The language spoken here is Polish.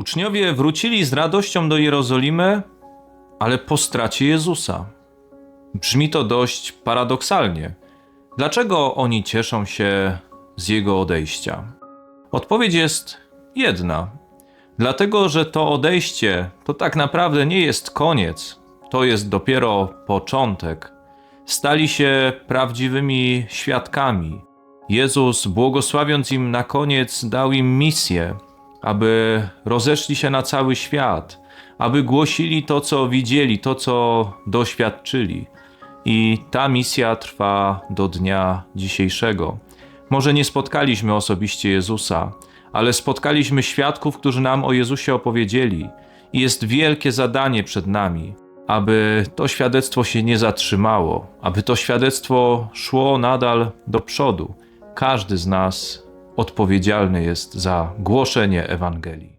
Uczniowie wrócili z radością do Jerozolimy, ale po stracie Jezusa. Brzmi to dość paradoksalnie. Dlaczego oni cieszą się z jego odejścia? Odpowiedź jest jedna. Dlatego, że to odejście to tak naprawdę nie jest koniec, to jest dopiero początek. Stali się prawdziwymi świadkami. Jezus, błogosławiąc im na koniec, dał im misję, aby rozeszli się na cały świat, aby głosili to, co widzieli, to, co doświadczyli. I ta misja trwa do dnia dzisiejszego. Może nie spotkaliśmy osobiście Jezusa, ale spotkaliśmy świadków, którzy nam o Jezusie opowiedzieli. I jest wielkie zadanie przed nami, aby to świadectwo się nie zatrzymało, aby to świadectwo szło nadal do przodu. Każdy z nas odpowiedzialny jest za głoszenie Ewangelii.